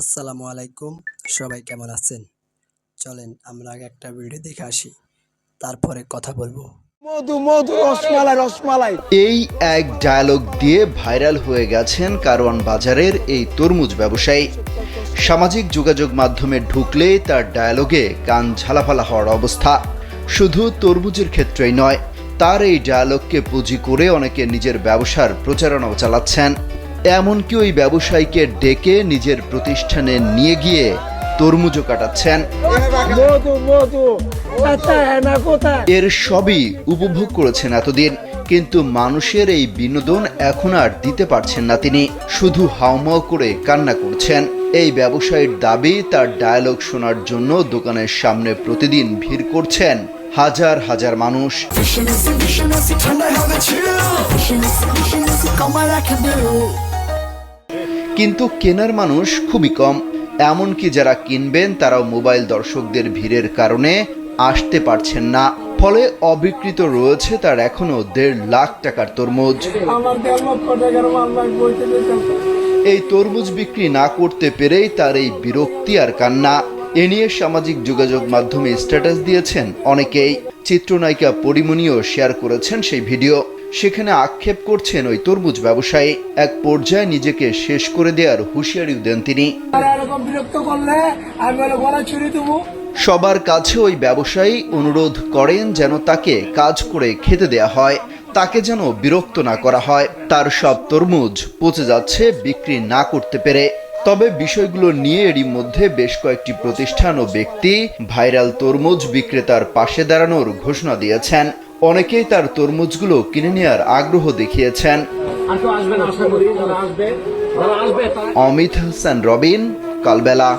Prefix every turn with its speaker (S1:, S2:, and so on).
S1: আসসালামু আলাইকুম। সবাই কেমন আছেন? চলেন আমরা আগে একটা ভিডিও দেখে আসি। তারপরে কথা বলব।
S2: মধু মধু রসমালাই রসমালাই।
S3: এই এক ডায়ালগ দিয়ে ভাইরাল হয়ে গেছেন কারওয়ান বাজারের এই তরমুজ ব্যবসায়ী। সামাজিক যোগাযোগ মাধ্যমে ঢুকলে তার ডায়ালগে কান ঝালাফালা হওয়ার অবস্থা। শুধু তরমুজের ক্ষেত্রেই নয় তার এই ডায়ালগকে পুঁজি করে অনেকে নিজের ব্যবসার প্রচারণাও চালাচ্ছেন। এমনকি ওই ব্যবসায়ীকে ডেকে নিজের প্রতিষ্ঠানে নিয়ে গিয়ে তরমুজও কাটাচ্ছেন।
S2: কোথায় হ্যাঁ
S3: এর সবই উপভোগ করেছেন এতদিন কিন্তু মানুষের এই বিনোদন এখন আর দিতে পারছেন না তিনি শুধু হাউমাউ করে কান্না করছেন। এই ব্যবসায়ীর দাবি তার ডায়ালগ শোনার জন্য দোকানের সামনে প্রতিদিন ভিড় করছেন হাজার হাজার মানুষ। কিন্তু কেনার মানুষ খুবই কম। এমনকি যারা কিনবেন তারাও মোবাইল দর্শকদের ভিড়ের কারণে আসতে পারছেন না। ফলে অবিকৃত রয়েছে তার এখনও দেড় লাখ টাকার তরমুজ। এই তরমুজ বিক্রি না করতে পেরেই তার এই বিরক্তি আর কান্না। এ নিয়ে সামাজিক যোগাযোগ মাধ্যমে স্ট্যাটাস দিয়েছেন অনেকেই। চিত্রনায়িকা পরিমণিও শেয়ার করেছেন সেই ভিডিও। সেখানে আক্ষেপ করছেন ওই তরমুজ ব্যবসায়ী। এক পর্যায়ে নিজেকে শেষ করে দেওয়ার হুঁশিয়ারিও দেন তিনি। সবার কাছে ওই ব্যবসায়ী অনুরোধ করেন যেন তাকে কাজ করে খেতে দেয়া হয় তাকে যেন বিরক্ত না করা হয়। তার সব তরমুজ পচে যাচ্ছে বিক্রি না করতে পেরে। তবে বিষয়গুলো নিয়ে এরই মধ্যে বেশ কয়েকটি প্রতিষ্ঠান ও ব্যক্তি ভাইরাল তরমুজ বিক্রেতার পাশে দাঁড়ানোর ঘোষণা দিয়েছেন। অনেকেই তার তরমুজগুলো কিনে নেওয়ার আগ্রহ দেখিয়েছেন। অমিত হাসান রবিন কালবেলা।